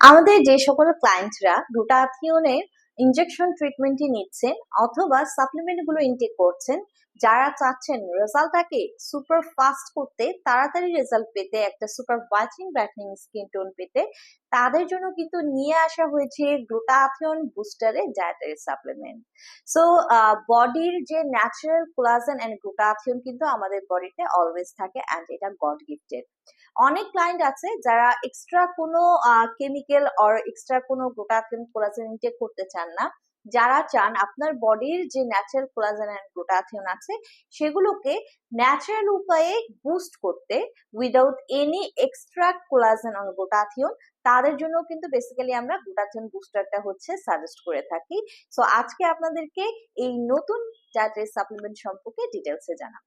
আমাদের যে সকল ক্লায়েন্টরা গ্লুটাথিওনের ইনজেকশন ট্রিটমেন্টটি নিচ্ছেন অথবা সাপ্লিমেন্টগুলো ইনটেক করছেন, যারা চাচ্ছেন রেজাল্টটাকে সুপার ফাস্ট করতে, তাড়াতাড়ি রেজাল্ট পেতে, একটা সুপার ওয়াচিং ব্রাইটনিং স্কিন টোন পেতে, তাদের জন্য কিন্তু নিয়ে আসা হয়েছে গ্লুটাথিয়ন বুস্টারে ডায়েটারি সাপ্লিমেন্ট সো বডির যে ন্যাচারাল কোলাজেন অ্যান্ড গ্লুটাথিয়ন কিন্তু আমাদের বডিতে অলওয়েজ থাকে অ্যান্ড এটা গড গিফটেড অনেক ক্লায়েন্ট আছে যারা এক্সট্রা কোনো কেমিক্যাল অর এক্সট্রা কোনো গ্লুটাথিয়ন কোলাজেন ইনটেক করতে চান না। যারা চান আপনার বডির যে ন্যাচারাল কোলাজেন অ্যান্ড গ্লুটাথিয়ন আছে, সেগুলোকে ন্যাচারাল উপায়ে বুস্ট করতে without any extra collagen or glutathione তাদের জন্য কিন্তু বেসিক্যালি আমরা গ্লুটাথিয়ন বুস্টারটা হচ্ছে সাজেস্ট করে থাকি। সো আজকে আপনাদেরকে এই নতুন ডায়েটারি সাপ্লিমেন্ট সম্পর্কে ডিটেলসে জানাব।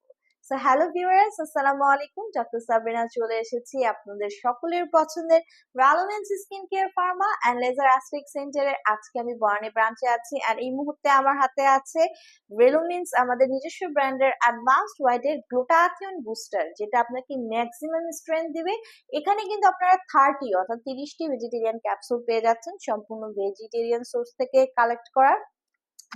সো হ্যালো ভিউয়ার্স আসসালামু আলাইকুম ডক্টর সাবরিনা চলে এসেছি আপনাদের সকলের পছন্দের রালোমেন্স skin care pharma and laser aesthetic সেন্টারের আজকে আমি বর্ণে ব্রাঞ্চে আছি আর এই মুহূর্তে আমার হাতে আছে রেলোমিন্স আমাদের নিজস্ব ব্র্যান্ডের অ্যাডভান্সড হোয়াইটের গ্লুটাথিয়ন বুস্টার যেটা আপনাকে ম্যাক্সিমাম স্ট্রেংথ দিবে। এখানে কিন্তু আপনারা থার্টি অর্থাৎ তিরিশটি ভেজিটেরিয়ান ক্যাপসুল পেয়ে যাচ্ছেন। সম্পূর্ণ ভেজিটেরিয়ান সোর্স থেকে কালেক্ট করা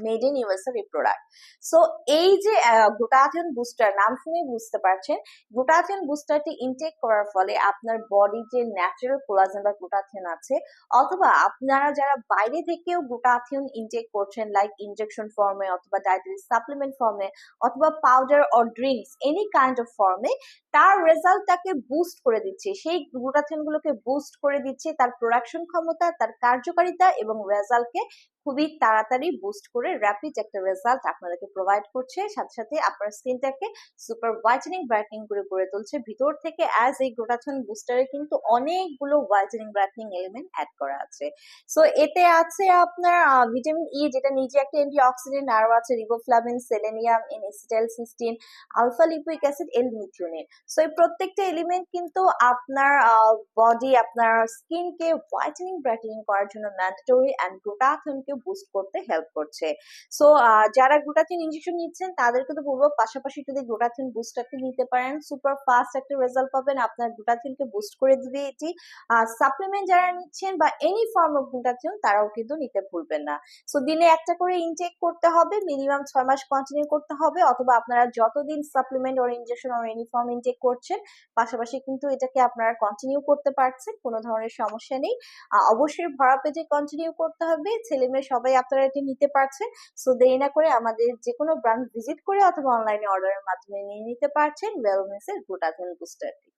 made in USA product so এই যে গ্লুটাথিয়ন বুস্টার, নাম শুনে বুঝতে পারছেন গ্লুটাথিয়ন বুস্টারটি ইনটেক করার ফলে আপনার বডি যে ন্যাচারাল কোলাজেন বা গ্লুটাথিয়ন আছে, অথবা আপনারা যারা বাইরে থেকেও গ্লুটাথিয়ন ইনটেক করছেন লাইক ইনজেকশন ফর্মে অথবা ডায়েটারি সাপ্লিমেন্ট ফর্মে অথবা powder or drinks any kind of ফর্মে তার রেজাল্টটাকে বুস্ট করে দিচ্ছে। সেই গ্লুটাথিয়ন গুলোকে বুস্ট করে দিচ্ছে, তার প্রোডাকশন ক্ষমতা, তার কার্যকারিতা এবং রেজাল্টকে খুবই তাড়াতাড়ি বুস্ট করে র্যাপিড একটা রেজাল্ট আপনাদেরকে প্রোভাইড করছে। সাথে সাথে আপনার স্কিনটাকে সুপার হোয়াইটেনিং ব্রাইটনিং করে গড়ে তুলছে। ভিতর থেকে অ্যাজ এই গ্লোটাথন বুস্টারে কিন্তু অনেকগুলো হোয়াইটেনিং ব্রাইটনিং এলিমেন্ট অ্যাড করা আছে। সো এতে আছে আপনার ভিটামিন ই যেটা নিজে একটা অ্যান্টি অক্সিডেন্ট আরও আছে riboflavin selenium N acetyl cysteine alpha lipoic acid L methionine so এই প্রত্যেকটা এলিমেন্ট কিন্তু আপনার বডি আপনার স্কিনকে হোয়াইটেনিং ব্রাইটেনিং করার জন্য ম্যান্ডেটরি অ্যান্ড গ্লুটাথনকে বুস্ট করতে হেল্প করছে। সো যারা গ্লুটাথিন ইনজেকশন নিচ্ছেন, তাদেরকে তো বলব, পাশাপাশি যদি গ্লুটাথিন বুস্টারটি নিতে পারেন। সুপার ফাস্ট একটা রেজাল্ট পাবেন, আপনার গ্লুটাথিনকে বুস্ট করে দিবে এটি। সাপ্লিমেন্ট যারা নিচ্ছেন বা এনি ফর্ম অফ গ্লুটাথিন তারাও কিন্তু নিতে ভুলবেন না। সো দিনে একটা করে ইনটেক করতে হবে মিনিমাম ছয় মাস কন্টিনিউ করতে হবে, অথবা আপনারা যতদিন supplement or injection or any form intake করছেন, পাশাপাশি কিন্তু এটাকে আপনারা কন্টিনিউ করতে পারছেন, কোনো ধরনের সমস্যা নেই। অবশ্যই ভরা পেজে কন্টিনিউ করতে হবে ছেলে মেয়ে সবাই আপনারা এটি নিতে পারছেন। সো দেরি না করে আমাদের যে কোনো ব্রাঞ্চ ভিজিট করে অথবা অনলাইনে অর্ডারের মাধ্যমে নিয়ে নিতে পারছেন। ওয়েলনেসের গ্লুটাথিন বুস্টারটি